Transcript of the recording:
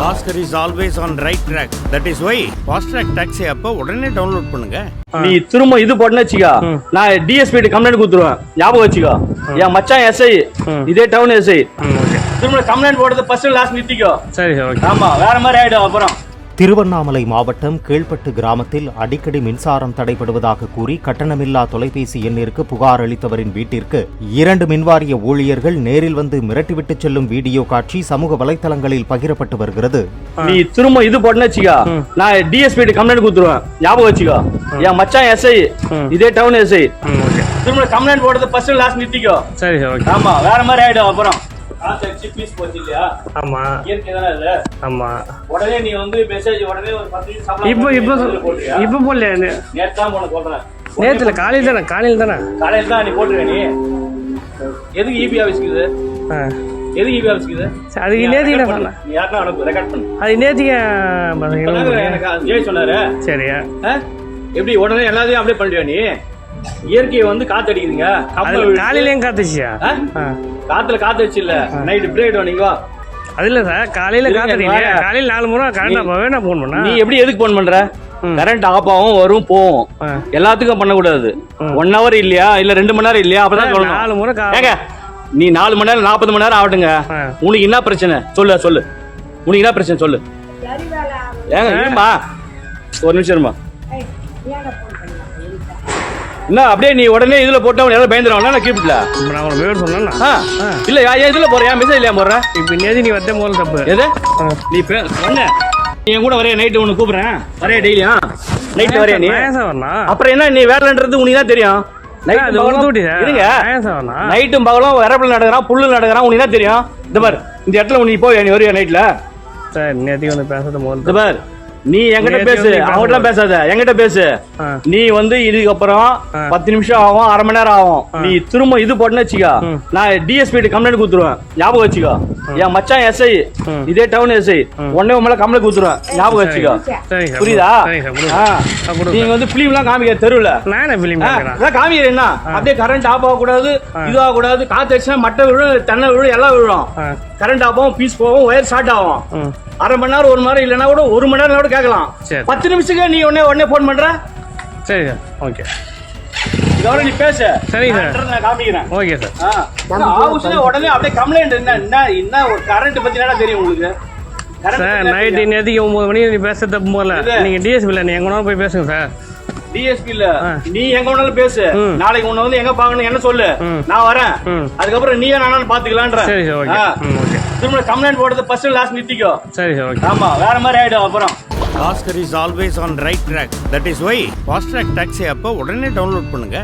Bhaskar is always on right track that is why fast track taxi அப்போ உடனே download பண்ணுங்க. நீ திரும்ப இது போட்டேன்னு வச்சுக்கோ. நான் டிஎஸ்பி கம்ப்ளைண்ட் கொடுத்துருவேன். ஞாபகம் வச்சுக்கோ. என் மச்சான் எஸ்ஐ இதே டவுன் எஸ்ஐ திரும்ப கம்ப்ளைண்ட் போடுறது ஃபர்ஸ்ட் லாஸ்ட் நிறுத்திக்கோ. சரி சார் ஓகே. ஆமா வேற மாதிரி ஆயிடும் அப்புறம். திருவண்ணாமலை மாவட்டம் கீழ்பட்டு கிராமத்தில் அடிக்கடி மின்சாரம் தடைபடுவதாக கூறி கட்டணமில்லா தொலைபேசி எண்ணிற்கு புகார் அளித்தவரின் வீட்டிற்கு இரண்டு மின்வாரிய ஊழியர்கள் நேரில் வந்து மிரட்டிவிட்டு செல்லும் வீடியோ காட்சி சமூக வலைதளங்களில் பகிரப்பட்டு வருகிறது. நீ திரும்ப இது போட்டேன்னு வச்சுக்கோ. நான் டிஎஸ்பி கம்ப்ளைண்ட் கொடுத்துருவேன். ஞாபகம் வச்சுக்கோ. என் மச்சான் எஸ்ஐ இதே டவுன் எஸ்ஐ திரும்ப கம்ப்ளைண்ட் போடுறது ஃபர்ஸ்ட் லாஸ்ட் நிறுத்திக்கோ. சரி சார் ஓகே. ஆமா வேற மாதிரி ஆயிடும் அப்புறம். காத்தடிச்சு பீஸ் போச்சு இல்லையா ஆமாம் இயற்கை தானே இல்ல ஆமாம் உடனே நீ வந்து மெசேஜ் உடனே ஒரு பத்து நிமிஷம் சம்பளம் இப்போ இப்போ? இப்போ போடல நேத்து தான் போன சொல்றேன் நேத்துல காலையில் தானே காலையில் தானே? காலையில தான் நீ போட்டுருவே நீ. எதுக்கு இபி ஆஃபீஸ்க்கு இது? எதுக்கு இபி ஆஃபீஸ்க்கு இது? சரி, அதுக்கு நேத்திக்கு நான் சொன்னேன் யாருன்னா அனுப்பு? ரெக்கார்ட் பண்ணு. அது நேத்திக்கு எனக்கு ஜெய் சொன்னாரு? சரியா? எப்படி உடனே எல்லாத்தையும் அப்படியே பண்ணிடுவா நீ? இயற்கையை வந்து காத்து அடிக்குதுங்க அது கப்பல். காலையிலேயும் காத்துச்சியா? காத்துல காத்து வச்சு இல்ல நைட்டு பிரேக் நீங்க வா. அது இல்லை சார் காலையில் வாங்க. காலையில் நாலு முறை கரண்ட் அப்போவே நான் ஃபோன் பண்ணேன். நீ எப்படி எதுக்கு போன் பண்ற? கரண்ட் ஆஃப் ஆகும் வரும் போகும். எல்லாத்துக்கும் பண்ணக்கூடாது. ஒன் ஹவர் இல்லையா? இல்ல ரெண்டு மணி நேரம் இல்லையா? அப்பதான் சொல்லணும். நாலு முறை கா ஏங்க நீ நாலு மணி நேரம் நாற்பது மணி நேரம் ஆகட்டுங்க. உனக்கு என்ன பிரச்சனை? சொல்லு சொல்லு. உனக்கு என்ன பிரச்சனை? சொல்லு. ஏங்க இருமா. ஒரு நிமிஷம் இருமா. என்ன அப்படியே நீ உடனே இதுல போட்டா உனக்கு யாராவது பயந்துருவாங்க நான் இப்போ நான் வேறு சொன்னேன்னா ஆ இல்ல ஏன் இதுல போறியா மெசேஜ் இல்லையா போடுற? இப்போ நேதி நீ வந்த முதல்ல தப்பு. எது? நீ என்ன நீ என் கூட வரைய நைட்டு உனக்கு கூப்பிடுறேன். வரைய டெய்லியா நைட்டு வரையா நீ? ஏன் அப்புறம் என்ன நீ வேலைன்றது உனக்கு தான் தெரியும். ஏன் நைட்டும் பகலும் வரப்பில் நடக்கிறான் புல்லு நடக்கிறான் உனக்கு தான் தெரியும். இந்த பார் இந்த இடத்துல நீ போய் நீ வரியா நைட்ல சார் நேத்திக்கு வந்து பேசுறது முதல்ல பார். நீ என்கிட்ட நேத்து பேசு அவங்ககிட்ட பேசாத. என்கிட்ட பேசு. நீ வந்து இதுக்கப்புறம் பத்து நிமிஷம் ஆகும் அரை மணி நேரம் ஆகும். நீ திரும்ப இது போட்டேன்னு வச்சுக்கோ. நான் டிஎஸ்பி கம்ப்ளைண்ட் கொடுத்துருவேன். ஞாபகம் வச்சுக்கோ. என் மச்சான் எஸ்ஐ இதே டவுன் எஸ்ஐ உடனே உன் மேல கம்ப்ளைண்ட் கொடுத்துருவேன். ஞாபகம் வச்சுக்கோ. புரியுதா? நீங்க வந்து பிலிம் எல்லாம் காமிக்க தெருவுல. நான் என்ன அப்படியே கரண்ட் ஆஃப் ஆகக்கூடாது இது ஆகக்கூடாது காத்து அடிச்சா மட்டை விழும் தென்னை விழும் எல்லாம் விழும். கரண்ட் ஆஃப் ஆகும் பீஸ் போகும் ஒயர் ஷார்ட் ஆகும். அரை மணி நேரம் ஒரு மணி நேரம் இல்லைன்னா கூட ஒரு மணி நேரம் கூட கேட்கலாம். சரி. பத்து நிமிஷத்துக்கு நீ உடனே உடனே ஃபோன் பண்ற? சரி சார். ஓகே. இதோட நீ பேச. சரிங்க சார். நான் காமிக்கிறேன். Okay sir. ஆ. ஆபீஸ்ல உடனே அப்படியே கம்ப்ளைண்ட் என்ன என்ன என்ன ஒரு கரண்ட் பத்தி என்ன தெரியும் உங்களுக்கு? சார் தெரியும்? நேத்திக்கு ஒம்பது மணிக்கு நீ பேச தப்பு போகல. நீங்கள் டிஎஸ்பியில் நீ எங்கே போய் பேசுங்க சார். ஆ. நீ எங்க வேணாலும் பேசு. நாளைக்கு உன்னை வந்து எங்க பாக்கணும் என்ன சொல்லு. நான் வரேன். அதுக்கப்புறம் நீயே நானும் பாத்துக்கலான்ற. சரி சார் திரும்ப கம்ப்ளைண்ட் போடுறது ஃபர்ஸ்ட் லாஸ்ட் நிறுத்திக்கோ சரி சார் ஓகே. ஆமா வேற மாதிரி ஆயிடும் அப்புறம். Bhaskar is always on right track that is why fast track taxi அப்போ உடனே டவுன்லோட் பண்ணுங்க.